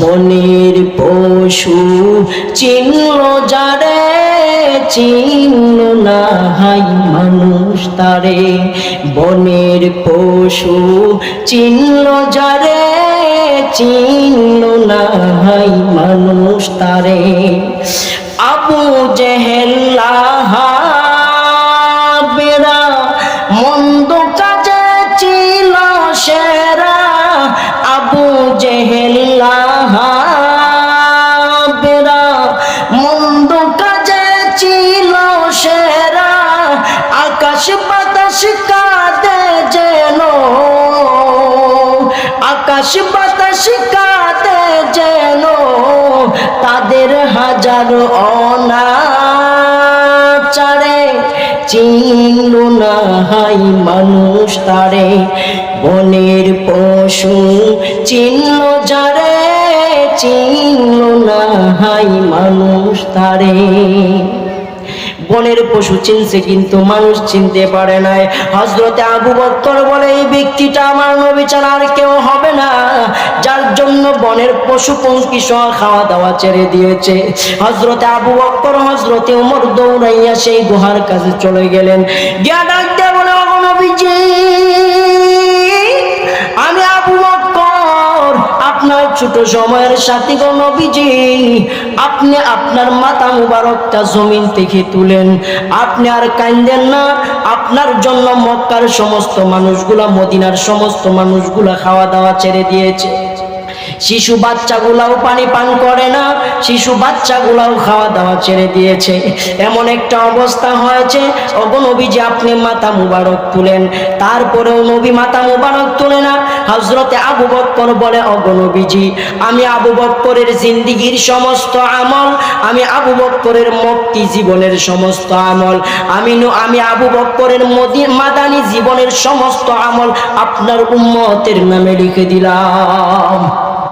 বনের পশু চিনল যারে চিনল না হাই মানুষ তারে। বনের পশু চিনল যারে চিনল না হাই মানুষ তারে। আবু জেহেল্লা আকাশ বাতাস যেন তাদের হাজার অনাচারে। চিনল না হাই মানুষ তারে, বনের পশু চিনল যারে, চিনল না হাই মানুষ তারে। বনের পশু চিনছে, কিন্তু মানুষ চিনতে পারে নাই। হজরতে আবু বক্তর বলে, এই ব্যক্তিটা আমার নবী ছাড়া আর কেউ হবে না। যার জন্য বনের পশু পঙ্কি সহ খাওয়া দাওয়া ছেড়ে দিয়েছে। হজরতে আবু বক্তর হজরতে উমর দৌড়াইয়া সেই গুহার কাছে চলে গেলেন। গিয়া ডাক দিয়ে বলে, "ওগো ছোট সময়ের সাথী গো নবীজি, আপনি আপনার মাথা মুবারকটা জমিন থেকে তুলেন। আপনি আর কান্দেন না, আপনার জন্য মক্কার সমস্ত মানুষগুলা, মদিনার সমস্ত মানুষগুলা খাওয়া দাওয়া ছেড়ে দিয়েছে। শিশু বাচ্চাগুলাও পানি পান করে না, শিশু বাচ্চাগুলাও খাওয়া দাওয়া ছেড়ে দিয়েছে। এমন একটা অবস্থা হয়েছে অগো নবীজি আপনি মাথা মুবারক তুলেন, তারপরেও নবী মাথা মুবারক তুলে না। হজরতে আবু বক্কর বলে অগো নবীজি, আমি আবু বক্করের জিন্দিগির সমস্ত আমল, আমি আবু বক্করের মক্কি জীবনের সমস্ত আমল, আমি আমি আবু বক্করের মদি, মাদানী জীবনের সমস্ত আমল আপনার উম্মতের নামে লিখে দিলাম।